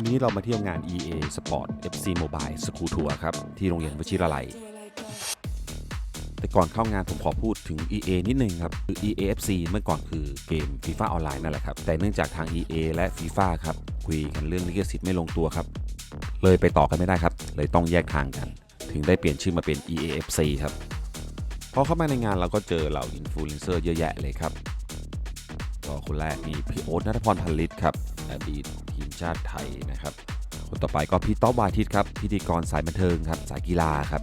วันนี้เรามาเที่ยวงาน EA Sport FC Mobile School Tour ครับ ที่โรงเรียนวชิราลัย แต่ก่อนเข้างานผมขอพูดถึง EA นิดนึงครับคือ EA FC เมื่อก่อนคือเกม FIFA ออนไลน์นั่นแหละครับ แต่เนื่องจากทาง EA และ FIFA ครับ คุยกันเรื่องลิขสิทธิ์ไม่ลงตัวครับ เลยไปต่อกันไม่ได้ครับ เลยต้องแยกทางกัน ถึงได้เปลี่ยนชื่อมาเป็น EA FC ครับพอเข้ามาในงานเราก็เจอเหล่าอินฟลูเอนเซอร์เยอะแยะเลยครับก็คนแรกมีพี่โอ๊ตนัทพรพันลิตครับ อดีตทีมชาติไทยนะครับ คนต่อไปก็พี่ต๊อบวาทิตครับ พิธีกรสายบันเทิงครับ สายกีฬาครับ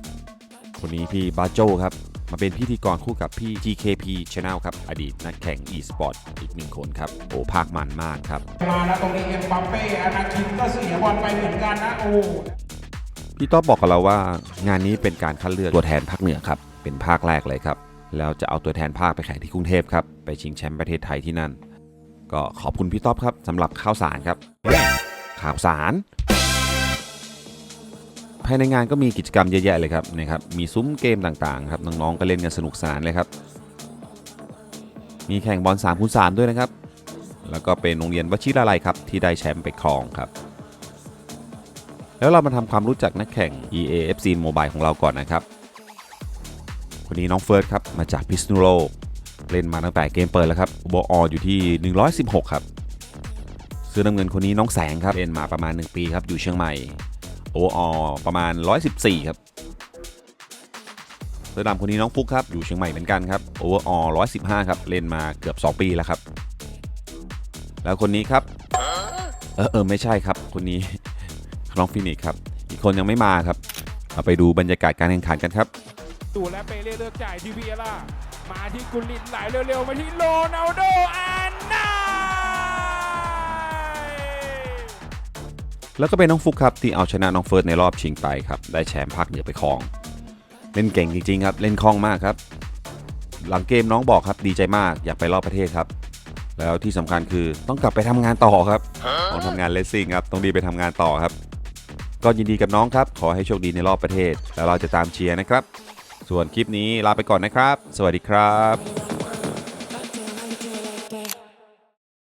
คนนี้พี่บาโจครับ มาเป็นพิธีกรคู่กับพี่ GKP Channel ครับ อดีตนักแข่ง e-sport อีกหนึ่งคนครับ โอ้ภาคมันมากครับ มาแล้วตรงนี้เอ็มบัปเป้อนาคินก็เสียบอลไปเหมือนกันนะโอ้พี่ต๊อบบอกกับเราว่างานนี้เป็นการคัดเลือกตัวแทนภาคเหนือครับเป็นภาคแรกเลยครับแล้วจะเอาตัวแทนภาคไปแข่งที่กรุงเทพครับไปชิงแชมป์ประเทศไทยที่นั่น ก็ขอบคุณพี่ต๊อบครับสำหรับข้าวสารครับ ข่าวสาร ภายในงานก็มีกิจกรรมเยอะแยะเลยครับนะครับ มีซุ้มเกมต่างๆครับน้องๆก็เล่นกันสนุกสนานเลยครับ มีแข่งบอล3คูณ3ด้วยนะครับ แล้วก็เป็นโรงเรียนวชิราลัยครับที่ได้แชมป์ไปครองครับแล้วเรามาทำความรู้จักนักแข่ง EA FC Mobile ของเราก่อนนะครับ คนนี้น้องเฟิร์สครับ มาจากพิษณุโลก เล่นมาตั้งแต่เกมเปิดแล้วครับโบอออยู่ที่ 116 ครับเสื้อน้ำเงินคนนี้น้องแสงครับเล่นมาประมาณ 1 ปีครับอยู่เชียงใหม่โออประมาณ 114 ครับเสื้อดำคนนี้น้องฟุกครับอยู่เชียงใหม่เหมือนกันครับโอเวอร์ออ115 ครับเล่นมาเกือบ 2 ปีแล้วครับ แล้วคนนี้ครับเออเออไม่ใช่ครับ คนนี้น้องฟินิกครับอีกคนยังไม่มาครับเราไปดูบรรยากาศการแข่งขันกันครับดูและเปเล่เลือกจ่ายที่พีเอล่า มาที่กุลินไหลเร็วๆ มาที่โรนัลโดอันนาแล้วก็เป็นน้องฟุกครับ ที่เอาชนะน้องเฟิร์สในรอบชิงไปครับ ได้แชมป์ภาคเหนือไปครอง เล่นเก่งจริงๆครับ เล่นคล่องมากครับ หลังเกมน้องบอกครับดีใจมากอยากไปรอบประเทศครับ แล้วที่สำคัญคือต้องกลับไปทำงานต่อครับต้องทำงานเลสซิ่งครับต้องดีไปทำงานต่อครับ ก็ยินดีกับน้องครับ ขอให้โชคดีในรอบประเทศ แล้วเราจะตามเชียร์นะครับ ส่วนคลิปนี้ลาไปก่อนนะครับ สวัสดีครับ